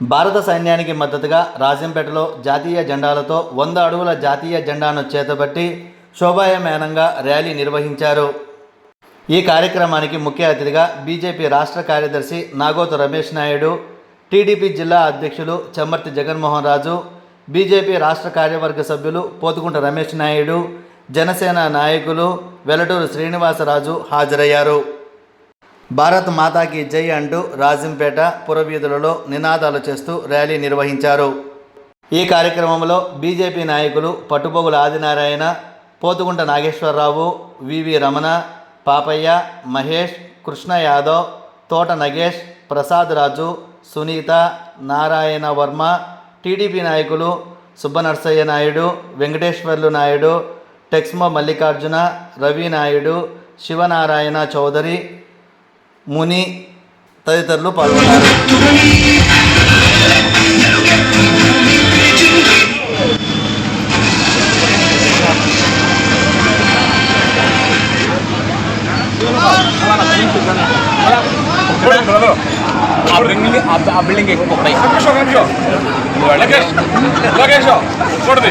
భారత సైన్యానికి మద్దతుగా రాజంపేటలో జాతీయ జెండాలతో వంద అడుగుల జాతీయ జెండాను చేతబట్టి శోభాయమానంగా ర్యాలీ నిర్వహించారు. ఈ కార్యక్రమానికి ముఖ్య అతిథిగా బీజేపీ రాష్ట్ర కార్యదర్శి నాగోతు రమేష్ నాయుడు టీడీపీ జిల్లా అధ్యక్షులు చెమ్మర్తి జగన్మోహన్ రాజు బీజేపీ రాష్ట్ర కార్యవర్గ సభ్యులు పోతుకుంట రమేష్ నాయుడు జనసేన నాయకులు వెలటూరు శ్రీనివాసరాజు హాజరయ్యారు. భారత్ మాతాకి జై అంటూ రాజంపేట పురవీధులలో నినాదాలు చేస్తూ ర్యాలీ నిర్వహించారు. ఈ కార్యక్రమంలో బీజేపీ నాయకులు పట్టుబొగుల ఆదినారాయణ పోతుగుంట నాగేశ్వరరావు వివి రమణ పాపయ్య మహేష్ కృష్ణ యాదవ్ తోట నగేష్ ప్రసాద్ రాజు సునీత నారాయణ వర్మ టీడీపీ నాయకులు సుబ్బనర్సయ్య నాయుడు వెంకటేశ్వర్లు నాయుడు టెక్స్మో మల్లికార్జున రవి నాయుడు శివనారాయణ చౌదరి ముని తదితరులు పాల్గొన్నారు. ఆ బిల్డింగ్ ఎక్కువ లోకేష్ లోకేష్ చూడది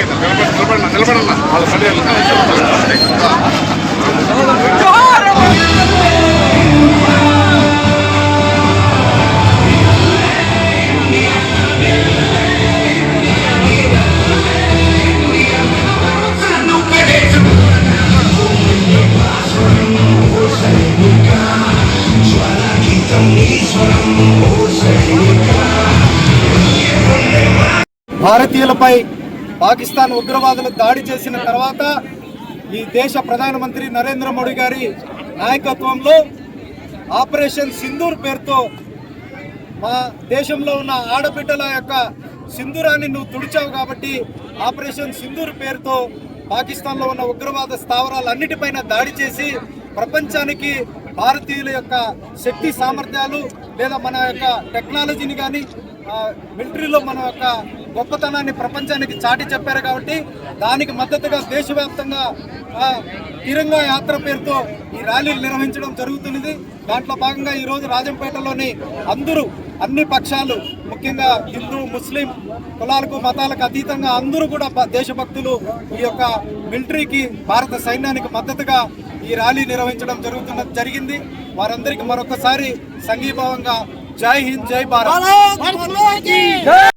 నిలబడి నిలబడన్నా వాళ్ళ భారతీయులపై పాకిస్తాన్ ఉగ్రవాదులు దాడి చేసిన తర్వాత ఈ దేశ ప్రధానమంత్రి నరేంద్ర మోడీ గారి నాయకత్వంలో ఆపరేషన్ సింధూర్ పేరుతో మా దేశంలో ఉన్న ఆడబిడ్డల యొక్క సింధూరాన్ని నువ్వు తుడిచావు కాబట్టి ఆపరేషన్ సింధూర్ పేరుతో పాకిస్తాన్లో ఉన్న ఉగ్రవాద స్థావరాలన్నిటిపైన దాడి చేసి ప్రపంచానికి భారతీయుల యొక్క శక్తి సామర్థ్యాలు లేదా మన యొక్క టెక్నాలజీని కానీ మిలిటరీలో మన యొక్క గొప్పతనాన్ని ప్రపంచానికి చాటి చెప్పారు కాబట్టి దానికి మద్దతుగా దేశవ్యాప్తంగా తిరంగా యాత్ర పేరుతో ఈ ర్యాలీలు నిర్వహించడం జరుగుతున్నది. దాంట్లో భాగంగా ఈరోజు రాజంపేటలోని అందరూ అన్ని పక్షాలు ముఖ్యంగా హిందూ ముస్లిం కులాలకు మతాలకు అతీతంగా అందరూ కూడా దేశభక్తులు ఈ యొక్క మిలిటరీకి భారత సైన్యానికి మద్దతుగా ఈ ర్యాలీ నిర్వహించడం జరుగుతున్న జరిగింది. వారందరికీ మరొకసారి సంఘీభావంగా జై హింద్ జై భారత్